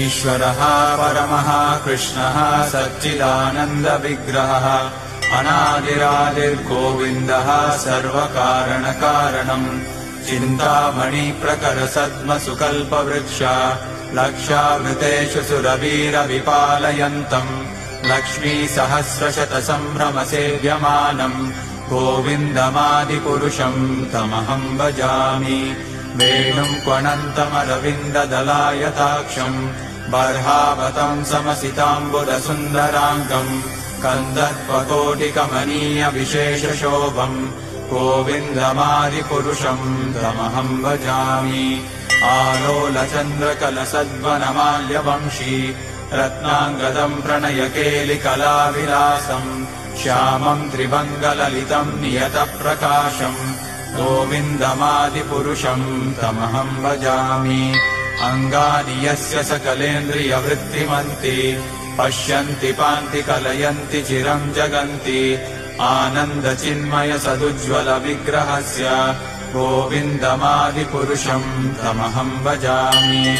ईश्वरः परमः कृष्णः सच्चिदानन्दविग्रहः अनादिरादिर्गोविन्दः सर्वकारणकारणम्। चिन्तामणिप्रकरसद्मसुकल्पवृक्ष लक्षावृतेषु सुरवीरविपालयन्तम् लक्ष्मीसहस्रशतसम्भ्रमसेव्यमानम् गोविन्दमादिपुरुषम् तमहम् भजामि वेणुम् क्वणन्तमरविन्ददलायताक्षम् बर्हावतम् समसिताम्बुदसुन्दराङ्गम् कन्दर्पकोटिकमनीयविशेषशोभम् गोविन्दमादिपुरुषम् तमहम् भजामि। आलोलचन्द्रकलसद्वनमाल्यवंशी रत्नाङ्गदम् प्रणयकेलिकलाविलासम् श्यामम् त्रिभङ्गललितम् नियतप्रकाशम् गोविन्दमादिपुरुषम् तमहम् भजामि। अङ्गानि यस्य सकलेन्द्रियवृत्तिमन्ति। पश्यन्ति पान्ति कलयन्ति चिरम् जगन्ति। आनन्दचिन्मय सदुज्ज्वल विग्रहस्य गोविन्दमादिपुरुषम् तमहम् भजामि